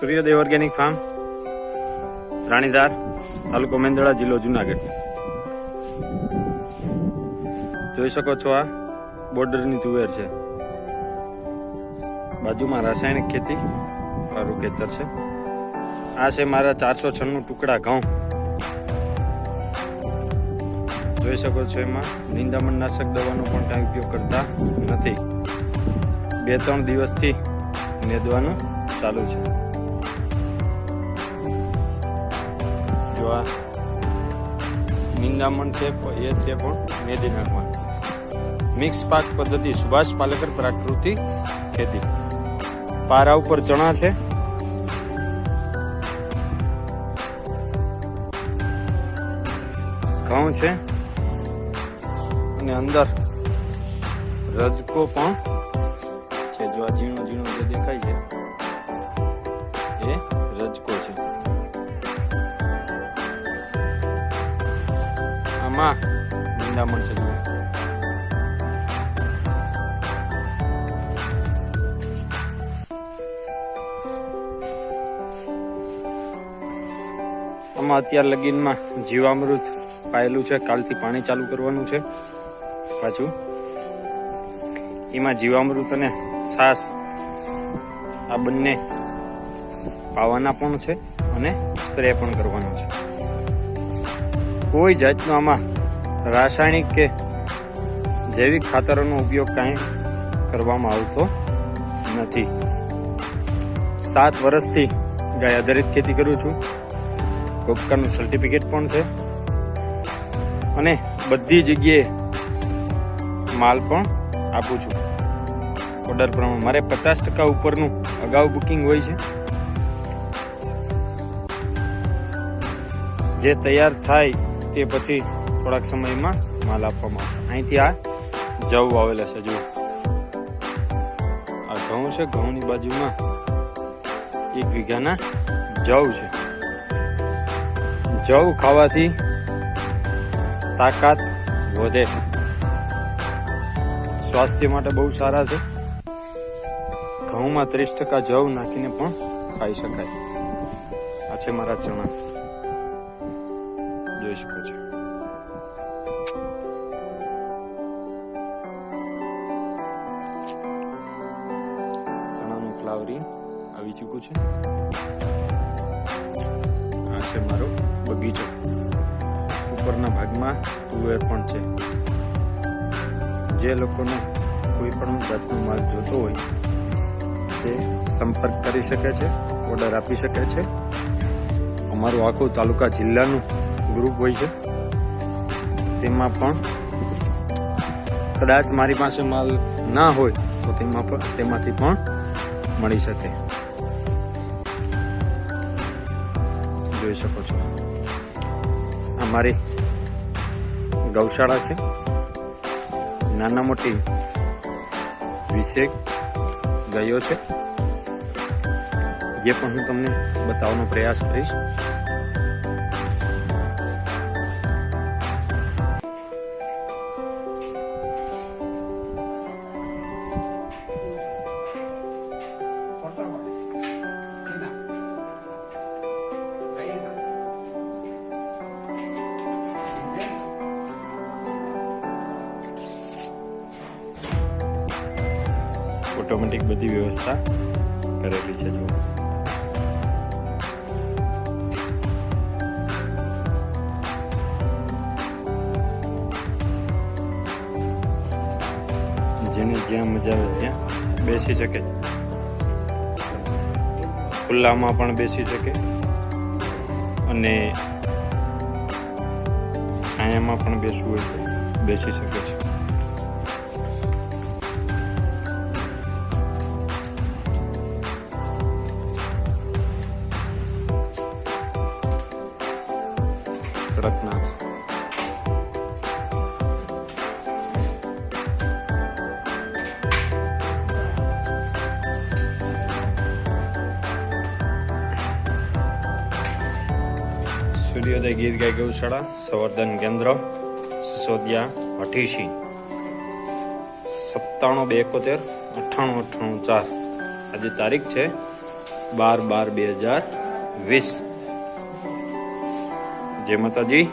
સૂર્યોદય organic farm, રાણીધાર, તાલુકો મેંદડા, જિલ્લો જુનાગઢ. જોઈ શકો છો આ બોર્ડરની તુવેર છે. બાજુમાં રાસાયણિક ખેતી મારું ખેતર છે. આ છે મારા ચારસો છન્નું ટુકડા ઘઉં. જોઈ શકો છો એમાં નિંદામણ નાશક દવાનો પણ કાંઈ ઉપયોગ કરતા નથી. બે ત્રણ દિવસથી નેદવાનું ચાલુ છે. જો આ નિંદામણ છે એ છે પણ મેદી નાખવાનું. મિક્સ પાક પદ્ધતિ, સુભાષ પાલેકર પ્રાકૃતિ ખેતી. પારા ઉપર ચણા છે. ઘઉં છે. અને અંદર રજકો પણ છે. જો આ ઝીણો ઝીણો જે દેખાય છે, એ નિંદામણ છે જુઓ આમાં અત્યાર લગીનમાં જીવામૃત પાયેલું છે. કાલથી પાણી ચાલુ કરવાનું છે. પાછું. એમાં જીવામૃત અને છાસ આ બંને પાવાના પણ છે અને સ્પ્રે પણ કરવાનો છે. કોઈ જાતનો આમાં રાસાયણિક કે જૈવિક ખાતરોનો ઉપયોગ કાંઈ કરવામાં આવતો નથી. સાત વર્ષથી ગાય આધારિત ખેતી કરું છું. ગોપકાનું સર્ટિફિકેટ પણ છે. અને બધી જગ્યાએ માલ પણ આપું છું. ઓર્ડર પ્રમાણે મારે પચાસ ટકા ઉપરનું અગાઉ બુકિંગ હોય છે. જે તૈયાર થાય તે પછી થોડાક સમયમાં માલ આપવામાં આવશે. અહીંથી આ જવ આવેલા છે, જુઓ. આ ઘઉં છે, ઘઉંની બાજુમાં એક વીઘાના જવ છે. જવ ખાવાથી તાકાત વધે. સ્વાસ્થ્ય માટે બહુ સારા છે. ઘઉંમાં ત્રીસ ટકા જવ નાખીને પણ ખાઈ શકાય. આ છે મારા ચણા. જોઈ શકો છો? ચણાનું ફ્લાવરિંગ આવી ચૂક્યું છે. આ છે મારો બગીચો. ઉપરના ભાગમાં તુવેર પણ છે. જે લોકોને કોઈ પણ જાતનો માલ જોતો હોય, તે સંપર્ક કરી શકે છે, ઓર્ડર આપી શકે છે. અમારું આખું તાલુકા જિલ્લાનું ગ્રુપ હોય છે. તેમાં પણ કદાચ મારી પાસે માલ ના હોય, તો તેમાં પણ, તેમાંથી પણ મળી શકે. જોઈ શકો છો. આ મારી ગૌશાળા છે. નાના મોટી વિશેક ગયો છે. જે પણ હું તમને બતાવવાનો પ્રયાસ કરીશ. ઓટોમેટિક બધી વ્યવસ્થા કરેલી છે, જુઓ. જેને જ્યાં મજા આવે ત્યાં બેસી શકે. ખુલ્લામાં પણ બેસી શકે. અને છાયામાં પણ બેસવું હોય બેસી શકે છે. સૂર્યોદય ગીત ગાય ગૌશાળા સંવર્ધન કેન્દ્ર, સિસોદિયા અઠીસી સત્તાણું બે એકોતેર, અઠ્ઠાણું અઠ્ઠાણું, ચાર. આજે તારીખ છે બાર બાર બે હજાર વીસ. જય માતાજી.